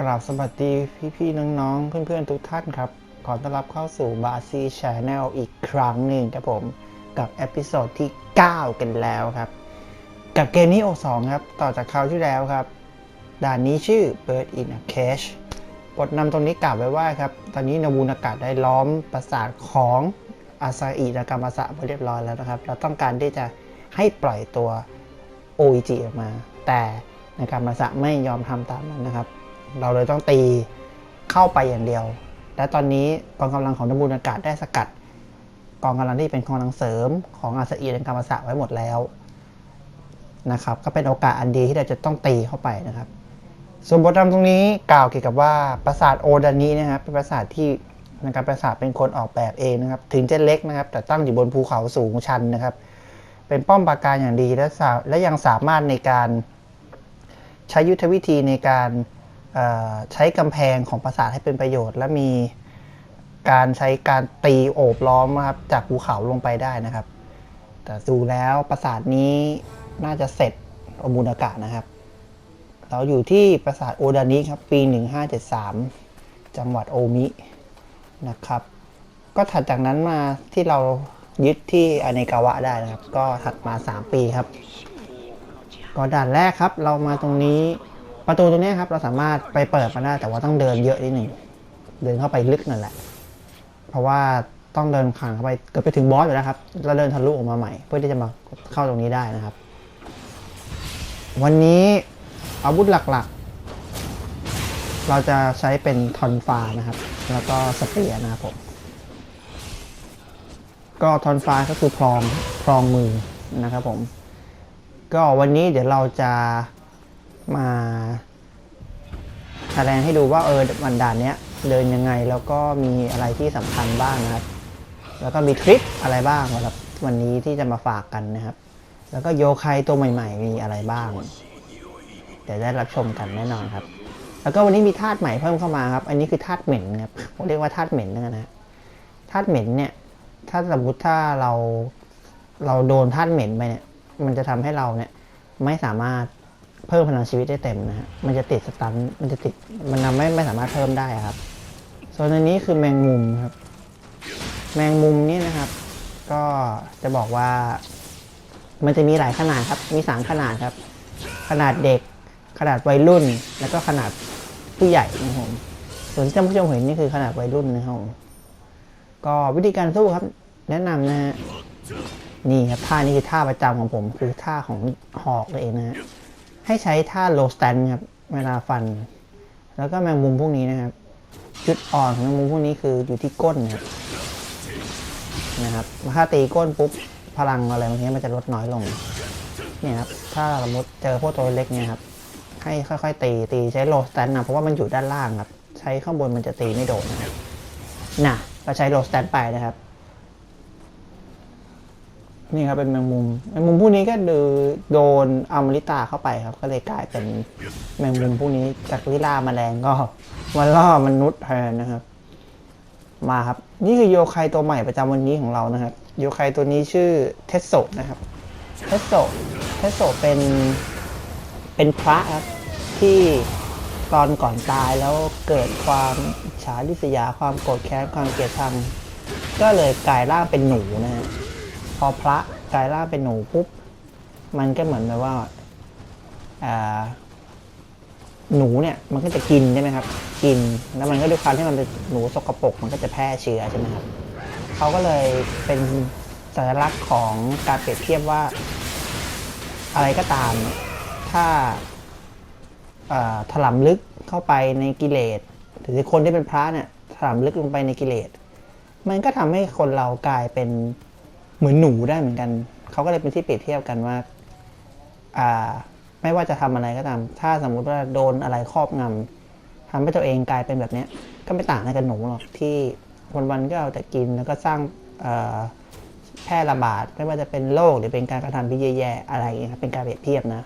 กราบสวัสดีพี่ๆน้องๆ เพื่อนๆ ทุกท่านครับ ขอต้อนรับเข้าสู่บาซีชาแนลอีกครั้งหนึ่งครับผม กับเอพิโซดที่ 9 กันแล้วครับ กับเกมนี้โอ2ครับ ต่อจากคราวที่แล้วครับ ด่านนี้ชื่อ Bird in a Cage บทนำตรงนี้กล่าวไว้ว่าครับ ตอนนี้นาบูนากาศได้ล้อมปราสาทของอาซาอินากามาสะไปเรียบร้อยแล้วนะครับ เราต้องการที่จะให้ปล่อยตัวโออิจิออกมา แต่นากามาสะไม่ยอมทำตามนั้นนะครับ เราเลยต้องตีเข้าไปอย่างเดียว และตอนนี้กองกำลังของนบูนากาศได้สกัด กองกำลังที่เป็นกองกำลังเสริมของอาเซาอินากามาสะไว้หมดแล้วนะครับ ก็เป็นโอกาสอันดีที่เราจะต้องตีเข้าไปนะครับ ส่วนบทนำตรงนี้กล่าวเกี่ยวกับว่าปราสาทโอดานินะครับ เป็นปราสาทที่นะครับปราสาทเป็นคนออกแบบเองนะครับ ถึงจะเล็กนะครับ แต่ตั้งอยู่บนภูเขาสูงชันนะครับ เป็นป้อมปราการอย่างดีและและยังสามารถในการใช้ยุทธวิธีในการ ใช้กำแพงของปราสาทให้เป็นประโยชน์ และมีการใช้การตีโอบล้อมนะครับจากภูเขาลงไปได้นะครับ แต่ดูแล้วปราสาทนี้น่าจะเสร็จอมูลอากาศนะครับ เราอยู่ที่ปราสาทโอดานิครับ ปี 1573 จังหวัดโอมินะครับ ก็ถัดจากนั้นมาที่เรายึดที่อเนกาวะได้นะครับ ก็ถัดมา 3 ปีครับ ก็ด่านแรกครับ เรามาตรงนี้ ประตูตรงนี้ครับเราสามารถไปเปิดมาได้แต่ว่าต้องเดินเยอะนิดหนึ่งเดินเข้าไปลึกนั่นแหละ เพราะว่าต้องเดินผ่านเข้าไปเกือบไปถึงบอสอยู่แล้วครับเราเดินทะลุออกมาใหม่ เพื่อที่จะมาเข้าตรงนี้ได้นะครับ วันนี้อาวุธหลักๆ เราจะใช้เป็นทอนฟ้านะครับ แล้วก็สเปียร์นะครับผมก็ทอนฟ้าก็คือพรองพรองมือนะครับผม ก็วันนี้เดี๋ยวเราจะ มาแสดงให้ดูว่าเออวันด่านเนี้ยเดินยังไงแล้วก็มีอะไรที่สำคัญบ้างนะครับ แล้วก็มีทริคอะไรบ้างสำหรับวันนี้ที่จะมาฝากกันนะครับ แล้วก็โยคายตัวใหม่ ๆ มีอะไรบ้าง เดี๋ยวได้รับชมกันแน่นอนครับ แล้วก็วันนี้มีธาตุใหม่เพิ่มเข้ามาครับ อันนี้คือธาตุเหม็นครับผมเรียกว่าธาตุเหม็นนั่นะธาตุเหม็นเนี่ย ถ้าสมมติถ้าเราเราโดนธาตุเหม็นไปเนี่ย มันจะทำให้เราเนี่ยไม่สามารถ เพิ่มพลังชีวิตได้เต็มนะฮะ มันจะติดสตัน มันจะติด มันทำให้ไม่สามารถเพิ่มได้ครับ ส่วนอันนี้คือแมงมุมครับ แมงมุมนี่นะครับ ก็จะบอกว่า มันจะมีหลายขนาดครับ มีสามขนาดครับ ขนาดเด็ก ขนาดวัยรุ่น แล้วก็ขนาดผู้ใหญ่นะครับผม ส่วนที่ท่านผู้ชมเห็นนี่คือขนาดวัยรุ่นนะครับผมก็วิธีการสู้ครับ แนะนำนะฮะนี่ครับท่านี้คือท่าประจำของผม คือท่าของหอกเลยนะฮะ ให้ใช้ท่าโลสแตนครับเวลาฟัน แล้วก็แมงมุมพวกนี้นะครับ จุดอ่อนของแมงมุมพวกนี้คืออยู่ที่ก้นนะครับนะครับถ้าตีก้นปุ๊บพลังอะไรบางทีมันจะลดน้อยลงเนี่ยครับถ้าสมมติเจอพวกตัวเล็กเนี่ยครับให้ค่อยๆ ตีตีใช้โลสแตนนะเพราะว่ามันอยู่ด้านล่างครับ ใช้ข้างบนมันจะตีไม่โดนนะครับน่ะก็ใช้โลสแตนไปนะครับ นี่ครับเป็นแมงมุมแมงมุมพวกนี้ก็ดูโดนอมริตาเข้าไปครับ ก็เลยกลายเป็นแมงมุมพวกนี้จากลิล่าแมลงก็มาล่อมนุษย์แทนนะครับ มาครับ นี่คือโยคายตัวใหม่ประจำวันนี้ของเรานะครับ โยคายตัวนี้ชื่อเทสโซนะครับเทสโซเทสโซเป็นเป็นพระครับที่ตอนก่อนตายแล้วเกิดความฉาริษยาความโกรธแค้นความเกลียดชังก็เลยกลายร่างเป็นหนูนะฮะ พอพระกลายร่างเป็นหนูปุ๊บ มันก็เหมือนแบบว่าหนูเนี่ยมันก็จะกินใช่ไหมครับ กินแล้วมันก็ด้วยความที่มันเป็นหนูสกปรกมันก็จะแพร่เชื้อใช่ไหมครับเขาก็เลยเป็นสัญลักษณ์ของการเปรียบเทียบว่า อะไรก็ตาม ถ้าถลำลึกเข้าไปในกิเลสหรือคนที่เป็นพระเนี่ยถลำลึกลงไปในกิเลส มันก็ทำให้คนเรากลายเป็น เหมือนหนูได้เหมือนกัน เขาก็เลยเป็นที่เปรียบเทียบกันว่า อ่า ไม่ว่าจะทำอะไรก็ตาม ถ้าสมมุติว่าโดนอะไรครอบงำทำให้ตัวเองกลายเป็นแบบเนี้ย ก็ไม่ต่างอะไรกับหนูหรอกที่วันๆก็เอาแต่กินแล้วก็สร้างแพร่ระบาดไม่ว่าจะเป็นโรคหรือเป็นการกระทำที่แย่ๆอะไรอย่างเงี้ยครับเป็นการเปรียบเทียบนะ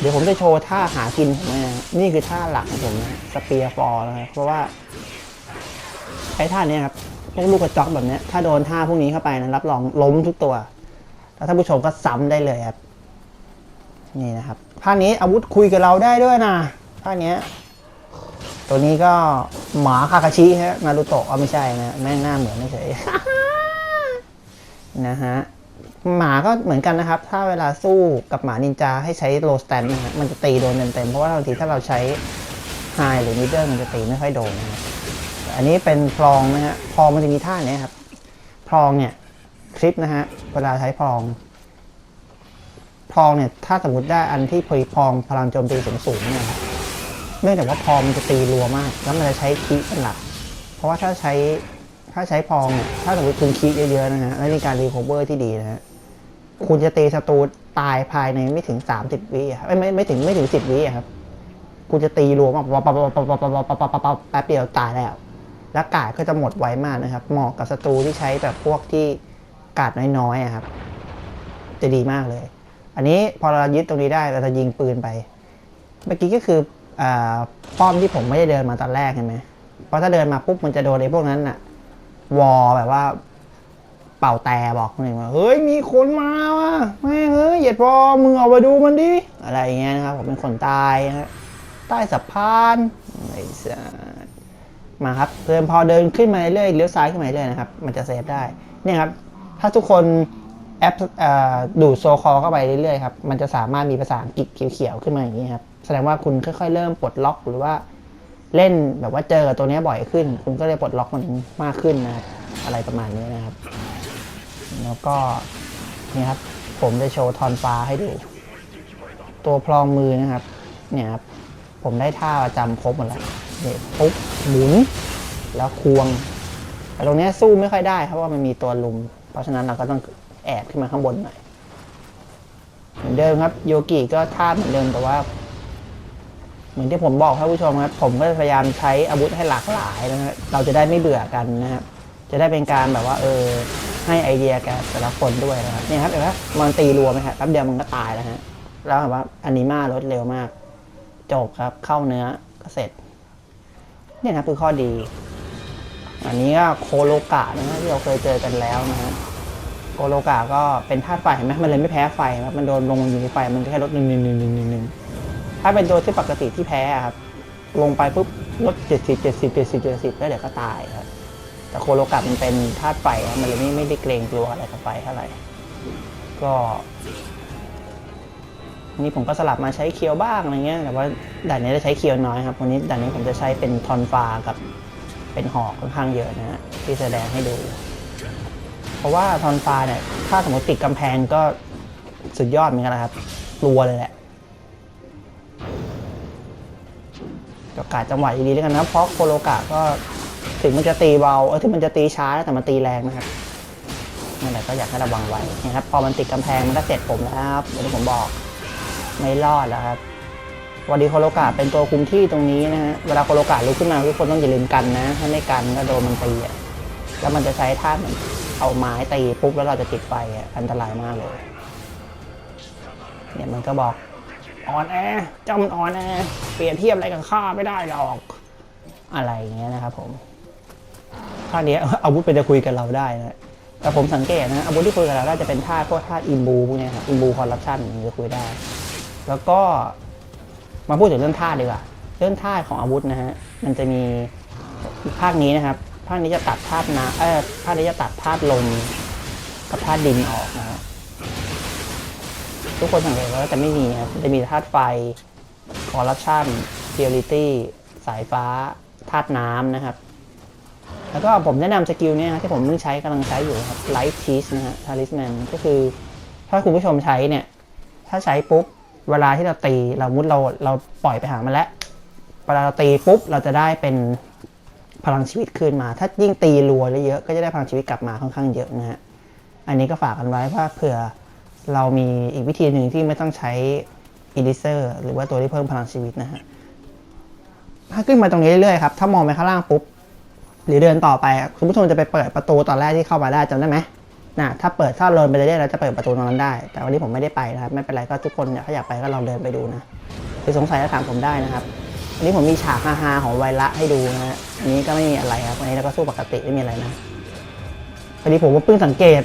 เดี๋ยวผมจะโชว์ท่าหากินผมนะนี่คือท่าหลักของผมนะสเปียร์ฟอร์นะครับเพราะว่าไอ้ท่านี้ครับ พวกลูกกระจอกแบบนี้ถ้าโดนท่าพวกนี้เข้าไปนะรับรองล้มทุกตัว แล้วท่านผู้ชมก็ซ้ำได้เลยครับ นี่นะครับท่านี้อาวุธคุยกับเราได้ด้วยนะท่าเนี้ยตัวนี้ก็หมาคาคาชิฮะนารูโตะเอาไม่ใช่นะแม่งหน้าเหมือนไม่เฉยนะฮะหมาก็เหมือนกันนะครับ ถ้าเวลาสู้กับหมานินจาให้ใช้โลสแตนนะฮะมันจะตีโดนเต็มๆเพราะว่าบางทีถ้าเราใช้ไฮหรือมิดเดิลมันจะตีไม่ค่อยโดนนะฮะ อันนี้เป็นพลองนะฮะพลองมันจะมีท่าเนี้ยครับพลองเนี่ยคลิปนะฮะเวลาใช้พลองพลองเนี่ยถ้าสมมติได้อันที่เพยพลองพลังโจมตีสูงสูงเนี่ยครับเนื่องจากว่าพลองมันจะตีรัวมาก แล้วมันจะใช้คีเป็นหลัก เพราะว่าถ้าใช้ถ้าใช้พลองเนี่ยถ้าสมมติคุณคีเยอะๆนะฮะและมีการรีคอเวอร์ที่ดีนะฮะคุณจะตีศัตรูตายภายในไม่ถึง 30 วิครับไม่ไม่ไม่ถึงไม่ถึงสิบวิครับคุณจะตีรัวมากปั๊บปั๊บปั๊บปั๊บปั๊บปั๊บแป๊บเดียวตายแล้ว แล้วกาดก็จะหมดไวมากนะครับ เหมาะกับศัตรูที่ใช้แบบพวกที่กาดน้อยๆครับ จะดีมากเลย อันนี้พอเรายึดตรงนี้ได้เราจะยิงปืนไป เมื่อกี้ก็คืออ่าป้อมที่ผมไม่ได้เดินมาตอนแรกเห็นไหมเพราะถ้าเดินมาปุ๊บมันจะโดนไอ้พวกนั้นอะวอแบบว่า เป่าแต่บอกคนอื่นว่าเฮ้ยมีคนมาว่ะแม่เฮ้ยเหยียดพอมึงออกมาดูมันดิอะไรอย่างเงี้ยนะครับผมเป็นคนตายฮะใต้สะพานไอ้สัส มาครับเดินพอเดินขึ้นมาเรื่อยเลี้ยวซ้ายขึ้นมาเรื่อยนะครับ มันจะเซฟได้เนี่ยครับ ถ้าทุกคนแอปอดูดโซคอเข้าไปเรื่อยๆครับ มันจะสามารถมีภาษาอังกฤษเขียวๆขึ้นมาอย่างนี้ครับ แสดงว่าคุณค่อยๆ เริ่มปลดล็อกหรือว่าเล่นแบบว่าเจอตัวนี้บ่อยขึ้น คุณก็เลยปลดล็อกมันมากขึ้นนะครับ อะไรประมาณนี้นะครับ แล้วก็นี่ครับ ผมจะโชว์ทอนฟ้าให้ดู ตัวพลองมือนะครับ เนี่ยครับ ผมได้ท่าประจำครบหมดแล้ว เนี่ยปุ๊บหมุน แล้วควงแต่ตรงนี้สู้ไม่ค่อยได้ครับเพราะว่ามันมีตัวลุม เพราะฉะนั้นเราก็ต้องแอบขึ้นมาข้างบนหน่อยเหมือนเดิมครับ โยกิก็ท่าเหมือนเดิมแต่ว่า เหมือนที่ผมบอกท่านผู้ชมครับ ผมก็พยายามใช้อาวุธให้หลากหลายนะฮะเราจะได้ไม่เบื่อกันนะครับ จะได้เป็นการแบบว่าเออให้ไอเดียแกแต่ละคนด้วยนะครับเนี่ยครับเห็นไหมมันตีรัวไหมครับแป๊บเดียวมันก็ตายแล้วฮะแล้วแบบว่าอนิมาลดเร็วมาก จบครับเข้าเนื้อก็เสร็จ เนี่ยนะคือข้อดี อันนี้ก็โคโลกะนะฮะที่เราเคยเจอกันแล้วนะฮะโคโลกะก็เป็นธาตุไฟเห็นไหมมันเลยไม่แพ้ไฟครับมันโดนลงอยู่ในไฟมันแค่ลดหนึ่งหนึ่งหนึ่งหนึ่งหนึ่งหนึ่งถ้าเป็นตัวที่ปกติที่แพ้ครับ ลงไปปุ๊บลดเจ็ดสิบเจ็ดสิบเจ็ดสิบเจ็ดสิบแล้วเดี๋ยวก็ตายครับ แต่โคโลกะมันเป็นธาตุไฟครับมันเลยไม่ไม่ได้เกรงกลัวอะไรกับไฟเท่าไหร่ ก็ นนี้ผมก็สลับมาใช้เคียวบ้างอะไรเงี้ยแต่ว่าด่านนี้จะใช้เคียวน้อยครับวันนี้ด่านนี้ผมจะใช้เป็นทอนฟ้ากับเป็นหอกค่อนข้างเยอะนะฮะที่แสดงให้ดู เพราะว่าทอนฟ้าเนี่ยถ้าสมมติติดกำแพงก็สุดยอดเหมือนกันนะครับกลัวเลยแหละก็กาดจังหวะดีๆแล้วกันนะเพราะโคโลกะก็ถึงมันจะตีเบาเออถึงมันจะตีช้าแต่มันตีแรงนะครับนั่นแหละก็อยากให้ระวังไว้นะครับพอมันติดกำแพงมันก็เสร็จผมแล้วครับอย่างที่ผมบอก ไม่รอดแล้วครับวันดีโคโลกาเป็นตัวคุมที่ตรงนี้นะฮะ เวลาโคโลกาลุกขึ้นมาทุกคนต้องอย่าลืมกันนะ ถ้าไม่กันก็โดนมันตีอะแล้วมันจะใช้ท่าเหมือนเอาไม้ตีปุ๊บแล้วเราจะติดไฟอะอันตรายมากเลย เนี่ยมันก็บอกอ่อนแอเจ้ามันอ่อนแอเปรียบเทียบอะไรกับข้าไม่ได้หรอก อะไรอย่างเงี้ยนะครับผมท่านี้อาวุธเป็นจะคุยกับเราได้นะแต่ผมสังเกตนะอาวุธที่คุยกับเราได้จะเป็นท่าพวกท่าอิมบูพวกเนี้ยครับอิมบูคอร์รัปชันจะคุยได้ แล้วก็มาพูดถึงเรื่องท่าดีกว่าเรื่องท่าของอาวุธนะฮะมันจะมีภาคนี้นะครับ ภาคนี้จะตัดธาตุน้ำเออภาคนี้จะตัดธาตุลมกับธาตุดินออกนะฮะทุกคนสังเกตว่าจะไม่มีครับจะมีธาตุไฟคอร์รัปชันเพียริตี้สายฟ้าธาตุน้ำนะครับ แล้วก็ผมแนะนำสกิลนี้นะที่ผมเพิ่งใช้กำลังใช้อยู่ครับ Light Tease นะฮะ Talisman ก็คือถ้าคุณผู้ชมใช้เนี่ย ถ้าใช้ปุ๊บ เวลาที่เราตีเรามุดเราเราปล่อยไปหามันแล้วเวลาเราตีปุ๊บเราจะได้เป็นพลังชีวิตคืนมา ถ้ายิ่งตีรัวแล้เยอะก็จะได้พลังชีวิตกลับมาค่อนข้างเยอะนะฮะ อันนี้ก็ฝากกันไว้ว่าเผื่อเรามีอีกวิธีหนึ่งที่ไม่ต้องใช้อิลิเซอร์หรือว่าตัวที่เพิ่มพลังชีวิตนะฮะ ถ้าขึ้นมาตรงนี้เรื่อยๆครับ ถ้ามองไปข้างล่างปุ๊บ หรือเดินต่อไป คุณผู้ชมจะไปเปิดประตูตอนแรกที่เข้ามาได้จำได้ไหม นะถ้าเปิดถ้าเดินไปเรื่อยๆเราจะเปิดประตูตรงนั้นได้ แต่วันนี้ผมไม่ได้ไปนะครับ ไม่เป็นไรก็ทุกคนถ้าอยากไปก็ลองเดินไปดูนะหรือสงสัยก็ถามผมได้นะครับอันนี้ผมมีฉากฮาๆของไวระให้ดูนะฮะอันนี้ก็ไม่มีอะไรครับวันนี้เราก็สู้ปกติไม่มีอะไรนะพอดีผมก็เพิ่งสังเกต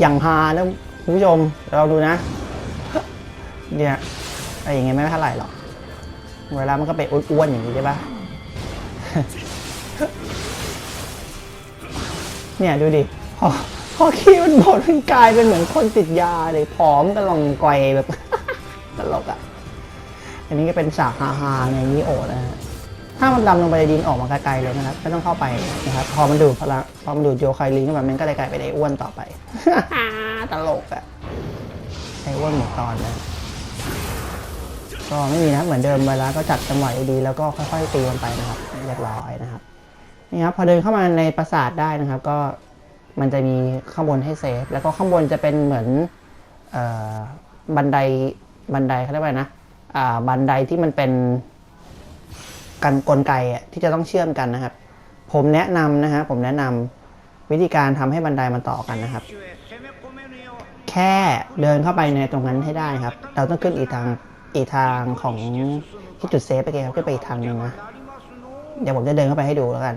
อย่างฮานะคุณผู้ชมเราดูนะเนี่ยไอ้อย่างเงี้ยไม่เท่าไหร่หรอกเวลามันก็ไปอ้วนๆอย่างนี้ใช่ปะเนี่ยดูดิ อพอขี้มันบดมันกลายเป็นเหมือนคนติดยาเลยผอมกระลองกอยแบบ ตลกอะ อันนี้ก็เป็นฉากฮาๆในนิโอนะฮะถ้ามันดำลงไปในดินออกมาไกลๆเลยนะครับไม่ต้องเข้าไปนะครับ พอมันดูดพลังพอมันดูดโยไคลิงขึ้นมามันก็เลยกลายเป็นไอ้อ้วนต่อไป ตลกอะไอ้อ้วนหมดตอนนะก็ไม่มีนะเหมือนเดิมเวลาก็จัดจังหวะดีๆแล้วก็ค่อยๆตีมันไปนะครับเรียบร้อยนะครับนี่ครับพอเดินเข้ามาในปราสาทได้นะครับ ก็ มันจะมีข้างบนให้เซฟ แล้วก็ข้างบนจะเป็นเหมือนอบันไดบันไดเขาเรียกว่านะอ่าบันไดที่มันเป็นกันกลไกอะที่จะต้องเชื่อมกันนะครับ ผมแนะนำนะฮะผมแนะนำวิธีการทำให้บันไดมันต่อกันนะครับ แค่เดินเข้าไปในตรงนั้นให้ได้ครับ เราต้องขึ้นอีกทางอีกทางของที่จุดเซฟไปเองครับขึ้นไปอีกทางหนึ่งนะเดี๋ยวผมจะเดินเข้าไปให้ดูแล้วกัน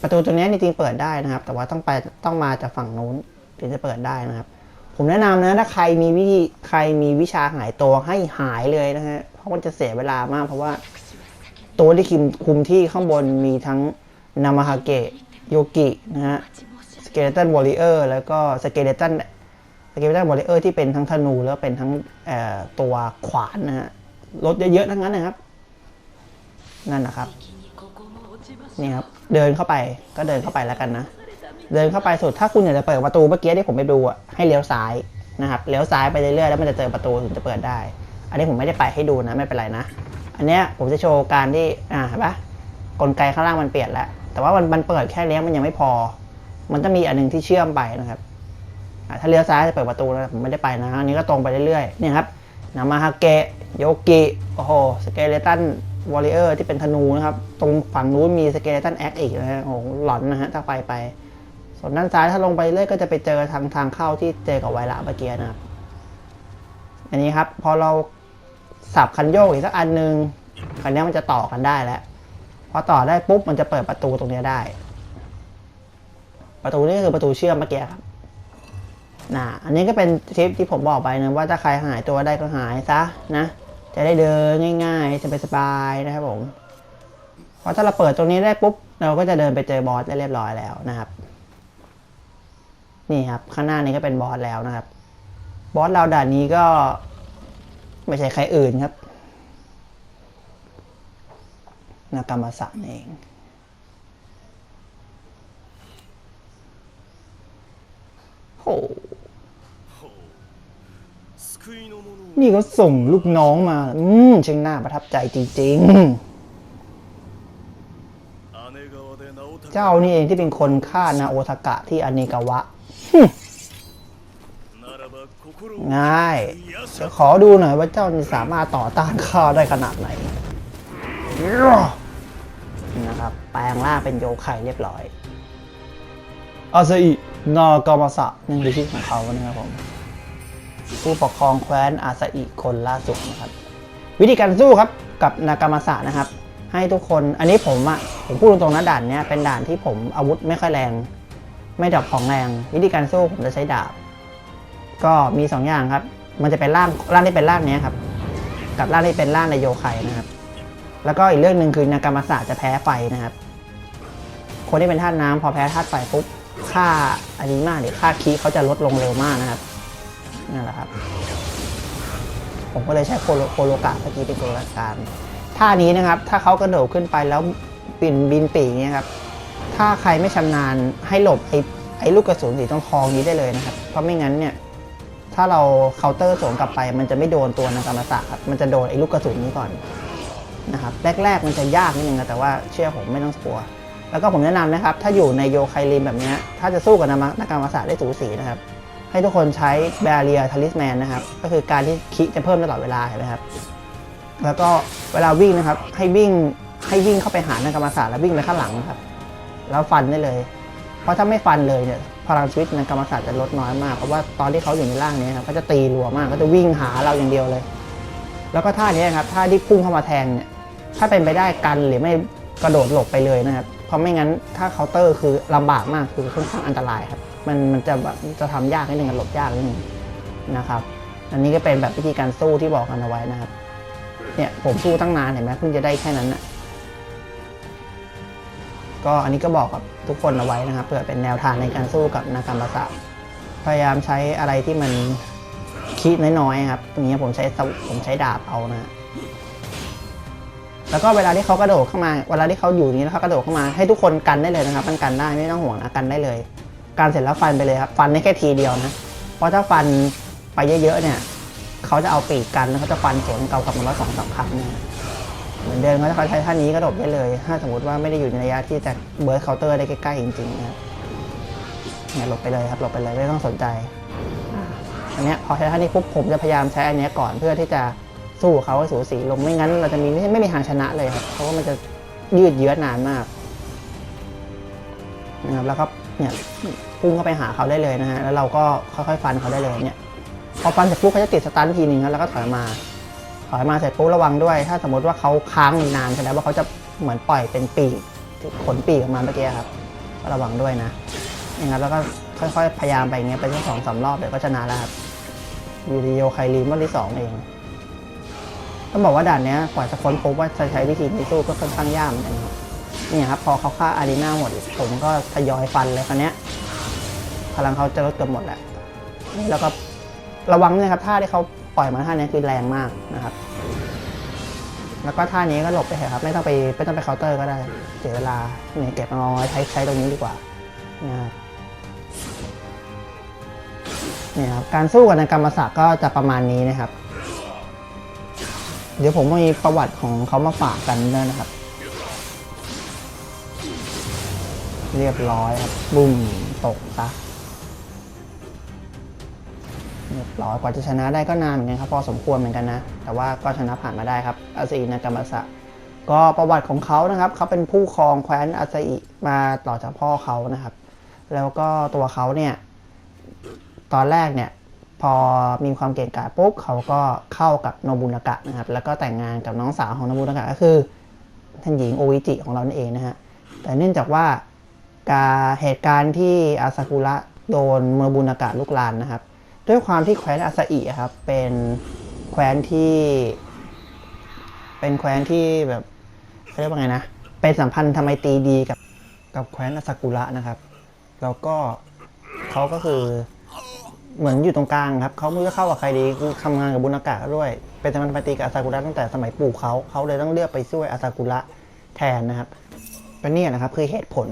ประตูตรงนี้จริงๆเปิดได้นะครับ แต่ว่าต้องไปต้องมาจากฝั่งนู้นถึงจะเปิดได้นะครับ ผมแนะนำนะถ้าใครมีวิธีใครมีวิชาหายตัวให้หายเลยนะฮะเพราะมันจะเสียเวลามาก เพราะว่าตัวที่คุมคุมที่ข้างบนมีทั้งนามาฮาเกะโยกินะฮะสเกเลตันวอริเออร์แล้วก็สเกเลตันสเกเลตันวอริเออร์ที่เป็นทั้งธนูแล้วเป็นทั้งตัวขวานนะฮะรถเยอะๆทั้งนั้นนะครับ นั่นนะครับ นี่ครับเดินเข้าไปก็เดินเข้าไปแล้วกันนะ เดินเข้าไปสุดถ้าคุณอยากจะเปิดประตูเมื่อกี้ที่ผมไปดูอะให้เลี้ยวซ้ายนะครับเลี้ยวซ้ายไปเรื่อยๆแล้วมันจะเจอประตูถึงจะเปิดได้ อันนี้ผมไม่ได้ไปให้ดูนะไม่เป็นไรนะ อันเนี้ยผมจะโชว์การที่อ่าเห็นปะกลไกข้างล่างมันเปลี่ยนแล้วแต่ว่ามันมันเปิดแค่เลี้ยงมันยังไม่พอ มันจะมีอันหนึงที่เชื่อมไปนะครับถ้าเลี้ยวซ้ายจะเปิดประตูนะผมไม่ได้ไปนะอันนี้ก็ตรงไปเรื่อยๆเนี่ยครับนามาฮาเกะโยกิโอ้โหสเกเลตัน วอริเออร์ที่เป็นธนูนะครับ ตรงฝั่งนู้นมีสเกเลตันแอคอีกนะฮะโอ้โหหลอนนะฮะถ้าไปไป ส่วนด้านซ้ายถ้าลงไปเรื่อยก็จะไปเจอทางทางเข้าที่เจอกับไวระเมื่อกี้นะครับ อันนี้ครับ พอเราสับคันโยกอีกสักอันหนึงคันนี้มันจะต่อกันได้แล้ว พอต่อได้ปุ๊บมันจะเปิดประตูตรงนี้ได้ ประตูนี่คือประตูเชื่อมเมื่อกี้ครับนะอันนี้ก็เป็นทิปที่ผมบอกไปนะว่าถ้าใครหายตัวได้ก็หายซะนะ จะได้เดินง่ายๆสบายๆนะครับผมพอถ้าเราเปิดตรงนี้ได้ปุ๊บ เราก็จะเดินไปเจอบอสได้เรียบร้อยแล้วนะครับ นี่ครับ ข้างหน้านี้ก็เป็นบอสแล้วนะครับ บอสเราด่านนี้ก็ไม่ใช่ใครอื่นครับนากามาสะเองโห นี่ก็ส่งลูกน้องมา อืมช่างน่าประทับใจจริงๆ เจ้านี่เองที่เป็นคนฆ่านาโอทากะที่อเนกาวะ ง่าย จะขอดูหน่อยว่าเจ้านี่สามารถต่อต้านข้าได้ขนาดไหนนะครับ แปลงร่างเป็นโยไคเรียบร้อยอาซาอินากามาสะนั่นคือชื่อของเขานะครับผม ผู้ปกครองแคว้นอาซาอิคนล่าสุดนะครับ วิธีการสู้ครับกับนากามาสะนะครับ ให้ทุกคนอันนี้ผมอะผมพูดตรงๆนะด่านเนี้ยเป็นด่านที่ผมอาวุธไม่ค่อยแรง ไม่ดับของแรง วิธีการสู้ผมจะใช้ดาบ ก็มีสองอย่างครับ มันจะเป็นร่างร่างที่เป็นร่างเนี้ยครับ กับร่างที่เป็นร่างในโยไคนะครับ แล้วก็อีกเรื่องหนึ่งคือนากามาสะจะแพ้ไฟนะครับ คนที่เป็นธาตุน้ำพอแพ้ธาตุไฟปุ๊บค่าอันนี้มากเนี่ยค่าคีเขาจะลดลงเร็วมากนะครับ นั่แหละครับ ผมก็เลยใช้โคโลโคโลกะเมื่อกี้เป็นตัวราชการท่านี้นะครับ ถ้าเขากระโดดขึ้นไปแล้วบินบินปีกเนี่ยครับ ถ้าใครไม่ชำนาญให้หลบไอ้ไอ้ลูกกระสุนสีทองทองนี้ได้เลยนะครับ เพราะไม่งั้นเนี่ย ถ้าเราเคาน์เตอร์สวนกลับไป มันจะไม่โดนตัวนากามาสะครับ มันจะโดนไอ้ลูกกระสุนนี้ก่อนนะครับ แรก ๆ มันจะยากนิดนึงนะแต่ว่าเชื่อผมไม่ต้องกลัว แล้วก็ผมแนะนำนะครับ ถ้าอยู่ในโยไคลินแบบนี้ ถ้าจะสู้กับนามะนากามาสะได้สูสีนะครับ ให้ทุกคนใช้แบเรียทาริสแมนนะครับ ก็คือการที่คิจะเพิ่มตลอดเวลาเห็นไหมครับ แล้วก็เวลาวิ่งนะครับ ให้วิ่งให้วิ่งเข้าไปหานากามาสะแล้ววิ่งไปข้างหลังนะครับ แล้วฟันได้เลย เพราะถ้าไม่ฟันเลยเนี่ยพลังชีวิตในกรรมศาสตร์จะลดน้อยมาก เพราะว่าตอนที่เขาอยู่ในร่างนี้ครับเขาจะตีรัวมากเขาจะวิ่งหาเราอย่างเดียวเลย แล้วก็ท่านี้ครับท่าที่พุ่งเข้ามาแทงเนี่ยถ้าเป็นไปได้กันหรือไม่กระโดดหลบไปเลยนะครับ เพราะไม่งั้นถ้าเคาน์เตอร์คือลำบากมากคือค่อนข้างอันตรายครับ มันมันจะแบบจะทำยากนิดนึงหลบยากนิดนึงนะครับ อันนี้ก็เป็นแบบวิธีการสู้ที่บอกกันเอาไว้นะครับ เนี่ยผมสู้ตั้งนานเห็นไหมเพิ่งจะได้แค่นั้นนะก็อันนี้ก็บอกกับทุกคนเอาไว้นะครับเพื่อเป็นแนวทางในการสู้กับนากามาสะพยายามใช้อะไรที่มันคิดน้อยๆครับตรงนี้ผมใช้ผมใช้ดาบเอานะแล้วก็เวลาที่เขากระโดดเข้ามา เวลาที่เขาอยู่นี้แล้วเขากระโดดเข้ามาให้ทุกคนกันได้เลยนะครับ มันกันได้ไม่ต้องห่วงนะกันได้เลย การเสร็จแล้วฟันไปเลยครับ ฟันได้แค่ทีเดียวนะ เพราะถ้าฟันไปเยอะๆเนี่ยเขาจะเอาปีกกันเขาจะฟันสวนเกากลับมาแล้วสองสามครั้งนะเหมือนเดิมเขาจะใช้ท่านี้กระโดดได้เลย ถ้าสมมติว่าไม่ได้อยู่ในระยะที่จะเบิร์ดเคาน์เตอร์ได้ใกล้ๆจริงๆนะครับเนี่ยหลบไปเลยครับหลบไปเลยไม่ต้องสนใจอันนี้พอใช้ท่านี้ปุ๊บผมจะพยายามใช้อันนี้ก่อนเพื่อที่จะสู้เขาให้สูสีลงไม่งั้น เราจะมีไม่ไม่มีทางชนะเลยครับเพราะว่ามันจะยืดเยื้อนานมากนะครับแล้วก็เนี่ย พุ่งเข้าไปหาเขาได้เลยนะฮะ แล้วเราก็ค่อยๆฟันเขาได้เลยเนี่ย พอฟันเสร็จปุ๊บเขาจะติดสตันทีหนึ่งแล้วก็ถอยมา ถอยมาเสร็จปุ๊บระวังด้วย ถ้าสมมติว่าเขาค้างนานแสดงว่าเขาจะเหมือนปล่อยเป็นปีกขนปีกออกมาเมื่อกี้ครับ ก็ระวังด้วยนะนี่ครับแล้วก็ค่อยๆ พยายามไปอย่างเงี้ยไปสักสองสามรอบเดี๋ยวก็ชนะแล้วครับยูริโอไคลีมรอบที่สองเองต้องบอกว่าด่านเนี้ยกว่าจะค้นพบว่าจะใช้วิธีนี้สู้ก็ค่อนข้างยากเหมือนกันครับนี่ครับพอเขาฆ่าอารีนาหมดผมก็ทยอยฟันเลยคราวเนี้ย พลังเขาจะลดเกือบหมดแหละนี่แล้วก็ระวังด้วยครับท่าที่เขาปล่อยมาท่านี้คือแรงมากนะครับ แล้วก็ท่านี้ก็หลบไปเถอะครับ ไม่ต้องไปไม่ต้องไปเคาน์เตอร์ก็ได้เสียเวลาเนี่ยเก็บเอาไว้ใช้ใช้ตรงนี้ดีกว่านะครับเนี่ยครับการสู้กับนายกรรมศักดิ์ก็จะประมาณนี้นะครับ เดี๋ยวผมมีประวัติของเขามาฝากกันด้วยนะครับ เรียบร้อยครับบุ้มตกซะ เรียบร้อยกว่าจะชนะได้ก็นานเหมือนกันครับพอสมควรเหมือนกันนะ แต่ว่าก็ชนะผ่านมาได้ครับอาซาอินากามาสะก็ประวัติของเขานะครับเขาเป็นผู้ครองแคว้นอาซาอิมาต่อจากพ่อเขานะครับ แล้วก็ตัวเขาเนี่ยตอนแรกเนี่ยพอมีความเก่งกาจปุ๊บเขาก็เข้ากับโนบุนากะนะครับ แล้วก็แต่งงานกับน้องสาวของโนบุนากะก็คือท่านหญิงโออิจิของเรานั่นเองนะฮะแต่เนื่องจากว่าการเหตุการณ์ที่อาซากุระโดนโนบุนากะลุกลานนะครับ ด้วยความที่แคว้นอาซาอิครับ เป็นแคว้นที่ เป็นแคว้นที่แบบเขาเรียกว่าไงนะ เป็นสัมพันธ์ทำไมตีดีกับกับแคว้นอาซากุระนะครับ แล้วก็เขาก็คือเหมือนอยู่ตรงกลางครับเขาไม่รู้จะเข้ากับใครดีคือทำงานกับบุญอากาศด้วย เป็นสัมพันธไมตรีกับอาซากุระตั้งแต่สมัยปู่เขาเขาเลยต้องเลือกไปช่วยอาซากุระแทนนะครับก็เนี่ยนะครับคือเหตุผล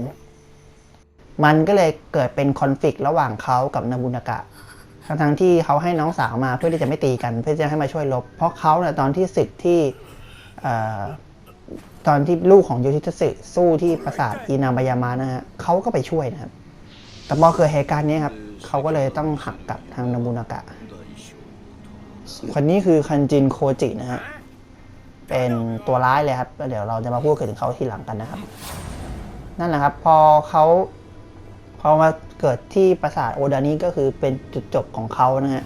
มันก็เลยเกิดเป็นคอนฟ lict ระหว่างเขากับนาบุนากะ ทั้งทั้งที่เขาให้น้องสาวมาเพื่อที่จะไม่ตีกัน เพื่อจะให้มาช่วยลบ เพราะเขาเนี่ยตอนที่ศึกที่อ่ตอนที่ลูกของโยชิทสึสู้ที่ปราสาทอินามายามะนะฮะเขาก็ไปช่วยนะครับ แต่พอเกิดเหตุการณ์นี้ครับเขาก็เลยต้องหักกับทางนาบุนากะ คนนี้คือคันจินโคจินะฮะเป็นตัวร้ายเลยครับเดี๋ยวเราจะมาพูดถึงเขาทีหลังกันนะครับ นั่นแหละครับ พอเขาพอมา เกิดที่ปราสาทโอดานี้ก็คือเป็นจุดจบของเขานะฮะ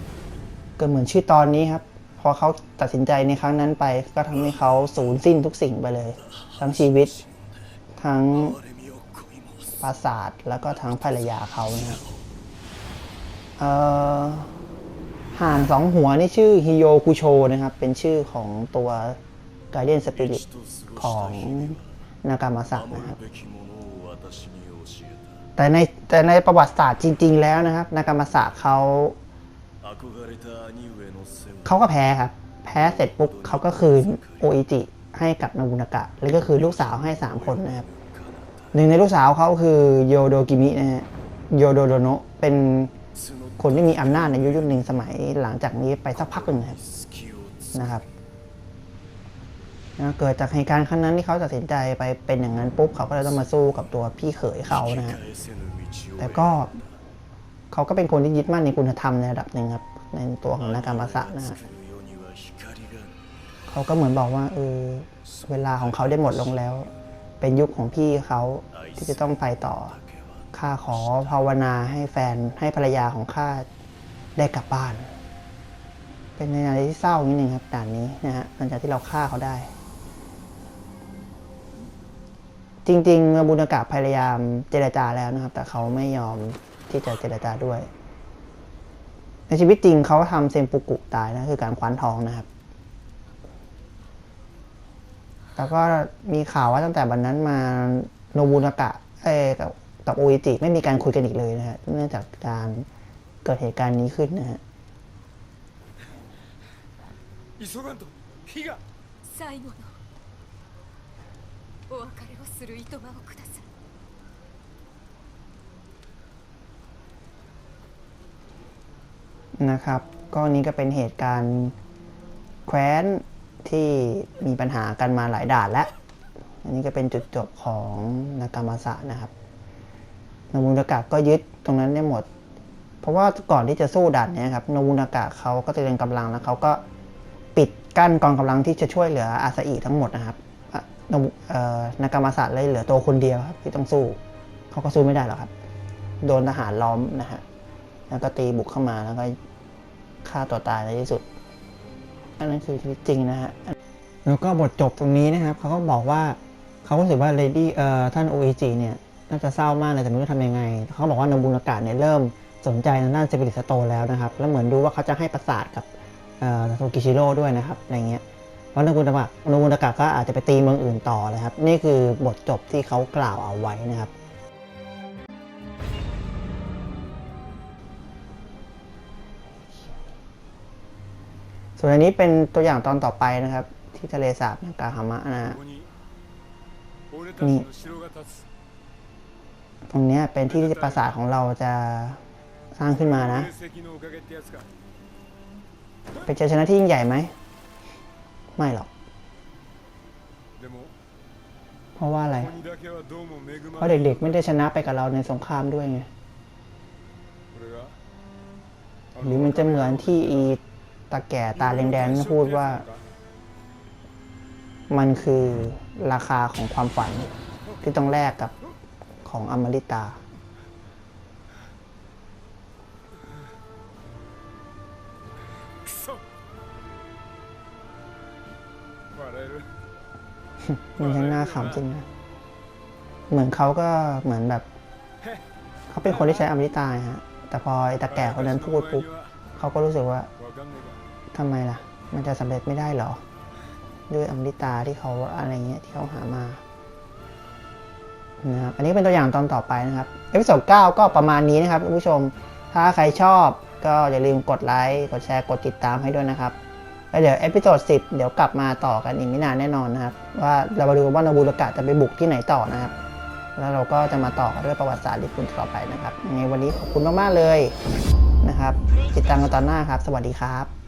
ก็เหมือนชื่อตอนนี้ครับ พอเขาตัดสินใจในครั้งนั้นไป ก็ทำให้เขาสูญสิ้นทุกสิ่งไปเลย ทั้งชีวิต ทั้งปราสาทแล้วก็ทั้งภรรยาเขานะครับห่านสองหัวนี่ชื่อฮิโยคุโชนะครับ เป็นชื่อของตัวก a เดียนสปิริตของนากามาสะนะครับ แต่ในแต่ในประวัติศาสตร์จริง ๆ แล้วนะครับ นากามาสะเขาเขาก็แพ้ครับ แพ้เสร็จปุ๊บเขาก็คืนโออิจิให้กับนาบุนกะแล้วก็คือลูกสาวให้ 3 คนนะครับหนึ่งในลูกสาวเขาคือโยโดกิมินะฮะโยโดโดโนะเป็นคนที่มีอำนาจในยุคหนึ่งสมัยหลังจากนี้ไปสักพักหนึ่งครับนะครับ เกิดจากเหตุการณ์ครั้งนั้นที่เขาตัดสินใจไปเป็นอย่างนั้นปุ๊บเขาก็เลยต้องมาสู้กับตัวพี่เขยเขานะฮะแต่ก็เขาก็เป็นคนที่ยึดมั่นในคุณธรรมในระดับหนึ่งครับในตัวของนากามาสะนะฮะเขาก็เหมือนบอกว่าเออเวลาของเขาได้หมดลงแล้ว เป็นยุคของพี่เขาที่จะต้องไปต่อข้าขอภาวนาให้แฟนให้ภรรยาของข้าได้กลับบ้าน เป็นในอะไรที่เศร้านิดหนึ่งครับด่านนี้นะฮะหลังจากที่เราฆ่าเขาได้ จริงๆเมื่อบุญกาพยายามเจรจาแล้วนะครับ แต่เขาไม่ยอมที่จะเจรจาด้วย ในชีวิตจริงเขาทำเซมปุกุตายนะคือการคว้านทองนะครับ แล้วก็มีข่าวว่าตั้งแต่วันนั้นมา โนบุนากะเอ้ยกับกับโออิจิไม่มีการคุยกันอีกเลยนะฮะเนื่องจากการเกิดเหตุการณ์นี้ขึ้นนะฮะ 急がんと火が最後の お別れをするいとまをください นะครับก็นี้ก็เป็นเหตุการณ์แคว้นที่มีปัญหากันมาหลายด่านแล้ว อันนี้ก็เป็นจุดจบของนากามาสะนะครับโนบุนากะก็ยึดตรงนั้นได้หมด เพราะว่าก่อนที่จะสู้ด่านเนี้ครับโนบุนากะเขาก็จะเรียนกำลังแล้วเขาก็ปิดกั้นกองกำลังที่จะช่วยเหลืออาซาอิทั้งหมดนะครับอ่ะโ นบุเอ่อนากามาสะเลยเหลือตัวคนเดียวครับ ที่ต้องสู้เขาก็สู้ไม่ได้หรอกครับ โดนทหารล้อมนะฮะแล้วก็ตีบุกเข้ามาแล้วก็ฆ่าตัวตายในที่สุด อันนั้นคือชีวิตจริงนะฮะแล้วก็บทจบตรงนี้นะครับเขาก็บอกว่าเขารู้สึกว่าเลดี้เอ่อท่านโอเอจิเนี่ยน่าจะเศร้ามากเลยแต่ไม่รู้จะทำยังไง เขาบอกว่าโนบุนากะเนี่ยเริ่มสนใจทางด้านเซบิริสโตแล้วนะครับ แล้วเหมือนดูว่าเขาจะให้ประสาทกับเอ่อโทกิชิโร่ด้วยนะครับอะไรเงี้ย วักกุลบะนักุลกะก็อาจจะไปตีเมืองอื่นต่อเลยครับ นี่คือบทจบที่เขากล่าวเอาไว้นะครับ ส่วนอันนี้เป็นตัวอย่างตอนต่อไปนะครับ ที่ทะเลสาบกาฮามะนะนี่ตรงนี้เป็นที่ที่ปราสาทของเราจะสร้างขึ้นมานะ เป็นชัยชนะที่ยิ่งใหญ่ไหม ไม่หรอก เพราะว่าอะไร เพราะเด็กๆไม่ได้ชนะไปกับเราในสงครามด้วยไง หรือมันจะเหมือนที่อีตาแก่ตาแดงๆพูดว่า มันคือราคาของความฝันที่ต้องแลกกับของอมริตา มันทั้งน่าขำจริงนะเหมือนเขาก็เหมือนแบบ เขาเป็นคนที่ใช้อมริตายฮะ แต่พอไอ้ตาแก่คนนั้นพูดปุ๊บเขาก็รู้สึกว่าทำไมล่ะ มันจะสำเร็จไม่ได้หรอ ด้วยอมริตาที่เขาอะไรเงี้ยที่เขาหามานะครับอันนี้เป็นตัวอย่างตอนต่อไปนะครับเอพิโซดเก็ประมาณนี้นะครับคุณผู้ชม ถ้าใครชอบก็อย่าลืมกดไลค์ กดแชร์ กดติดตามให้ด้วยนะครับ แล้วเดี๋ยวเอพิโซดสิเดี๋ยวกลับมาต่อกันอีกไม่นานแน่นอนนะครับ ว่าเรามาดูว่านาบูรกะจะไปบุกที่ไหนต่อนะครับ แล้วเราก็จะมาต่อกันด้วยประวัติศาสตร์ญี่ปุ่นต่อไปนะครับในวันนี้ขอบคุณมากๆเลยนะครับ ติดตามกันตอนหน้าครับ สวัสดีครับ